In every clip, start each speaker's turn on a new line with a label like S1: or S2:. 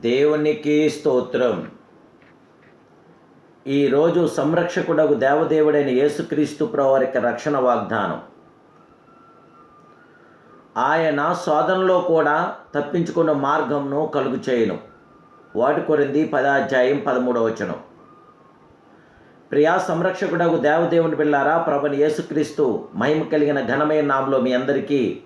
S1: దేవునికి స్తోత్రం. ఈరోజు సంరక్షకుడకు దేవదేవుడైన యేసుక్రీస్తు ప్రవారికి రక్షణ వాగ్దానం. ఆయన శోధనలో కూడా తప్పించుకున్న మార్గంను కలుగు చేయను. వాటి కొరింది పదాధ్యాయం పదమూడవ వచనం. ప్రియా సంరక్షకుడకు దేవదేవుని పిల్లారా ప్రభుని యేసుక్రీస్తు మహిమ కలిగిన ఘనమైన నామలో మీ అందరికీ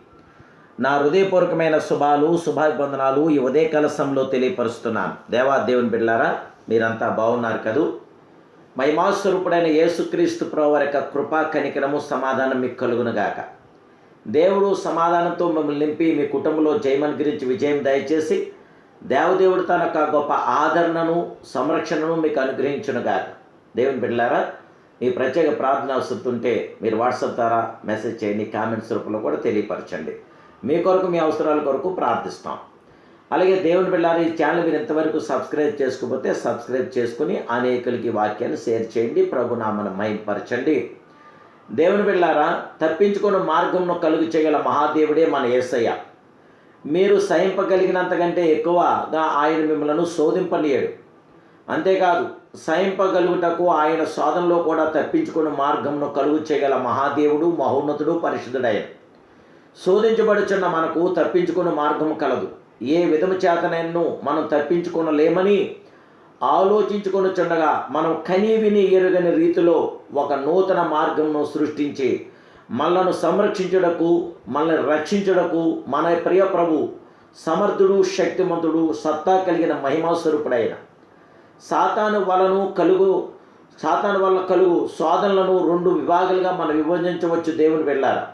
S1: నా హృదయపూర్వకమైన శుభాలు శుభాభివందనాలు ఈ ఉదయ కలసంలో తెలియపరుస్తున్నాను. దేవా దేవుని బిడ్డారా మీరంతా బాగున్నారు కదూ? మహిమాస్వరూపుడైన యేసుక్రీస్తు ప్రవారి యొక్క కృపా కనికరము సమాధానం మీకు కలుగునుగాక. దేవుడు సమాధానంతో మిమ్మల్ని నింపి మీ కుటుంబంలో జయమన్ గురించి విజయం దయచేసి దేవదేవుడు తన యొక్క గొప్ప ఆదరణను సంరక్షణను మీకు అనుగ్రహించునుగాక. దేవుని బిడ్డారా మీ ప్రత్యేక ప్రార్థన వస్తుంటే మీరు వాట్సాప్ ద్వారా మెసేజ్ చేయండి కామెంట్స్ రూపంలో కూడా తెలియపరచండి. మీ కొరకు మీ అవసరాల కొరకు ప్రార్థిస్తాం. అలాగే దేవుని బిళ్ళారు ఈ ఛానల్ మీరు ఇంతవరకు సబ్స్క్రైబ్ చేసుకోకపోతే సబ్స్క్రైబ్ చేసుకుని అనేకులకి వాక్యాన్ని షేర్ చేయండి ప్రభునామను మైంపరచండి. దేవుని బిళ్ళారా తప్పించుకున్న మార్గంను కలుగు చేయగల మహాదేవుడే మన యేసయ్య మీరు సహింపగలిగినంతకంటే ఎక్కువగా ఆయన మిమ్మలను శోధింపనీయడు. అంతేకాదు సహింపగలుగుటకు ఆయన శోధనలో కూడా తప్పించుకున్న మార్గంను కలుగు చేయగల మహాదేవుడు మహోన్నతుడు పరిశుద్ధుడైన శోధించబడుచున్న మనకు తప్పించుకున్న మార్గం కలదు. ఏ విధము చేతనైనను మనం తప్పించుకొనలేమని ఆలోచించుకొనుచుండగా మనం కనీవిని ఎరుగని రీతిలో ఒక నూతన మార్గంను సృష్టించి మనలను సంరక్షించుటకు మనల్ని రక్షించుటకు మన ప్రియ ప్రభు సమర్థుడు శక్తిమంతుడు సత్తా కలిగిన మహిమాస్వరూపుడైన సాతాను వలను కలుగు సాతాను వల్ల కలుగు శోధనలను రెండు విభాగాలుగా మనం విభజించవచ్చు దేవుని వెళ్ళారా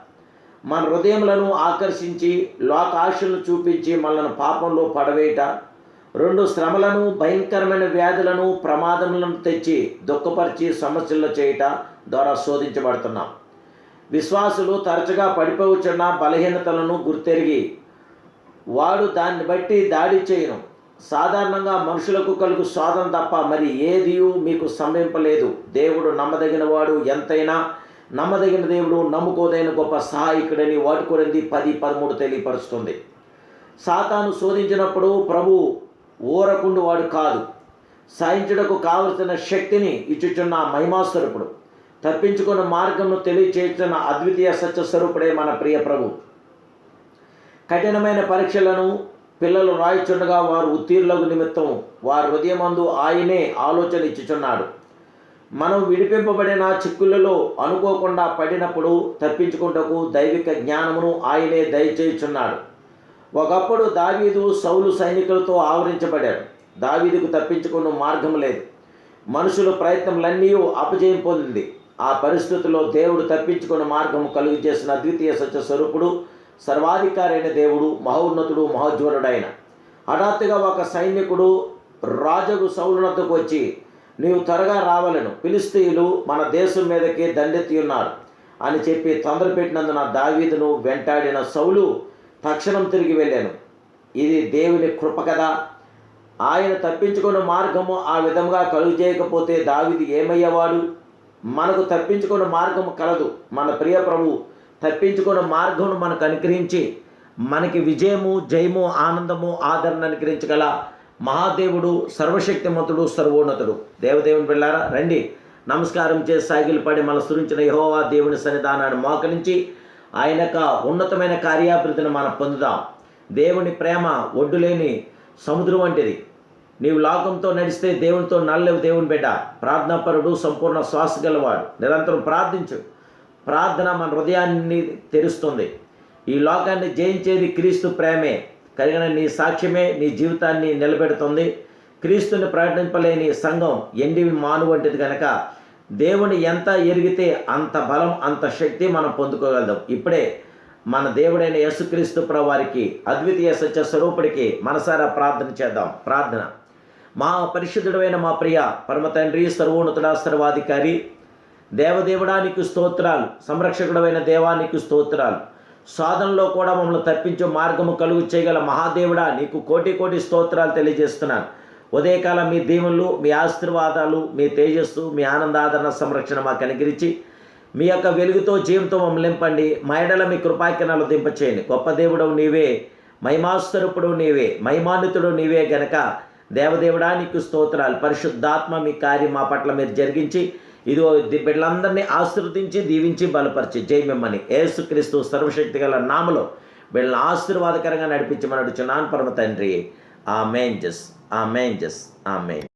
S1: మన హృదయములను ఆకర్షించి లోకాశలను చూపించి మనల్ని పాపంలో పడవేయట. రెండు శ్రమలను భయంకరమైన వ్యాధులను ప్రమాదములను తెచ్చి దుఃఖపరిచి సమస్యల్లో చేయట ద్వారా శోధించబడుతున్నాం. విశ్వాసులు తరచుగా పడిపోవచ్చున్న బలహీనతలను గుర్తెరిగి వాడు దాన్ని బట్టి దాడి చేయను. సాధారణంగా మనుషులకు కలుగు శోధన తప్ప మరి ఏదియూ మీకు సంభింపలేదు దేవుడు నమ్మదగిన వాడు ఎంతైనా నమ్మదగిన దేవుడు నమ్ముకోదైన గొప్ప సహాయకుడని వాడుకోరింది పది పదమూడు తెలియపరుస్తుంది. సాతాను శోధించినప్పుడు ప్రభు ఊరకుండు వాడు కాదు. సాయించుటకు కావలసిన శక్తిని ఇచ్చుచున్న మహిమాస్వరూపుడు. తప్పించుకున్న మార్గంను తెలియచేస్తున్న అద్వితీయ సత్య స్వరూపుడే మన ప్రియ ప్రభు. కఠినమైన పరీక్షలను పిల్లలు రాయిచుండగా వారు ఉత్తీర్ణులకు నిమిత్తం వారి హృదయమందు ఆయనే ఆలోచన ఇచ్చుచున్నాడు. మనం విడిపింపబడిన చిక్కులలో అనుకోకుండా పడినప్పుడు తప్పించుకుంటకు దైవిక జ్ఞానమును ఆయనే దయచేయుచున్నాడు. ఒకప్పుడు దావీదు సౌలు సైనికులతో ఆవరించబడాడు దావీదుకు తప్పించుకున్న మార్గం లేదు. మనుషుల ప్రయత్నంలన్నీ అపజయం పొందింది. ఆ పరిస్థితుల్లో దేవుడు తప్పించుకున్న మార్గము కలుగు చేసిన అద్వితీయ సత్య స్వరూపుడు సర్వాధికారైన దేవుడు మహోన్నతుడు మహోజ్వరుడైన. హఠాత్తుగా ఒక సైనికుడు రాజగు సౌలునద్దకు వచ్చి నీవు త్వరగా రావలను. పిలిస్తీయులు మన దేశం మీదకి దండెత్తి ఉన్నారు అని చెప్పి తొందర పెట్టినందున దావీదును వెంటాడిన సౌలు తక్షణం తిరిగి వెళ్ళాను. ఇది దేవుని కృప కదా. ఆయన తప్పించుకున్న మార్గము ఆ విధంగా కలుగు చేయకపోతే దావిది ఏమయ్యేవాడు? మనకు తప్పించుకున్న మార్గము కలదు. మన ప్రియ ప్రభు తప్పించుకున్న మార్గమును మనకు అనుగ్రహించి మనకి విజయము జయము ఆనందము ఆదరణ అనుగ్రహించగల మహాదేవుడు సర్వశక్తిమంతుడు సర్వోన్నతుడు. దేవదేవుని పిల్లారా రండి. నమస్కారం చేసి సాగిలు పడి మన సురించిన యహోవా దేవుని సన్నిధానాన్ని మోకరించి ఆయన యొక్క ఉన్నతమైన కార్యాభివృద్ధిని మనం పొందుదాం. దేవుని ప్రేమ ఒడ్డులేని సముద్రం వంటిది. నీవు లోకంతో నడిస్తే దేవునితో నల్లవు దేవుని బిడ్డ. ప్రార్థనాపరుడు సంపూర్ణ శ్వాస గలవాడు. నిరంతరం ప్రార్థించు. ప్రార్థన మన హృదయాన్ని తెరుస్తుంది. ఈ లోకాన్ని జయించేది క్రీస్తు ప్రేమే. కలిగిన నీ సాక్ష్యమే నీ జీవితాన్ని నిలబెడుతుంది. క్రీస్తుని ప్రకటింపలేని సంఘం ఎండివి మాను వంటిది కనుక దేవుని ఎంత ఎరిగితే అంత బలం అంత శక్తి మనం పొందుకోగలుగుతాం ఇప్పుడే మన దేవుడైన యేసుక్రీస్తు వారికి అద్వితీయ సత్య స్వరూపుడికి మనసారా ప్రార్థన చేద్దాం. ప్రార్థన. మా పరిశుద్ధుడైన మా ప్రియ పరమ తండ్రి సర్వోన్నతుడా సర్వాధికారి దేవదేవుడానికి స్తోత్రాలు సంరక్షకుడమైన దేవానికి స్తోత్రాలు. సాధనలో కూడా మమ్మల్ని తప్పించే మార్గము కలుగు చేయగల మహాదేవుడా నీకు కోటి కోటి స్తోత్రాలు తెలియజేస్తున్నాను. ఉదయకాలం మీ దీవులు మీ ఆశీర్వాదాలు మీ తేజస్సు మీ ఆనందాదరణ సంరక్షణ మాకు అనుగ్రహించి మీ యొక్క వెలుగుతో జీవంతో మమ్మల్ని నింపండి. మా ఎడల మీ కృపాకిరణాలు దింపచేయండి. గొప్ప దేవుడవు నీవే మహిమాస్వరూపుడు నీవే మహిమాన్వితుడు నీవే గనక దేవదేవుడా నీకు స్తోత్రాలు. పరిశుద్ధాత్మ మీ కార్యం మా పట్ల మీరు జరిగించి ఇదిగో బిడ్డలందరినీ ఆశీర్వదించి దీవించి బలపరిచి. జై మిమ్మని ఏసుక్రీస్తు సర్వశక్తి గల నామలో వీళ్ళని ఆశీర్వాదకరంగా నడిపించమని అడుచున్నాను పరమ తండ్రి. ఆ మేంజస్ ఆ మేంజస్ ఆ మేన్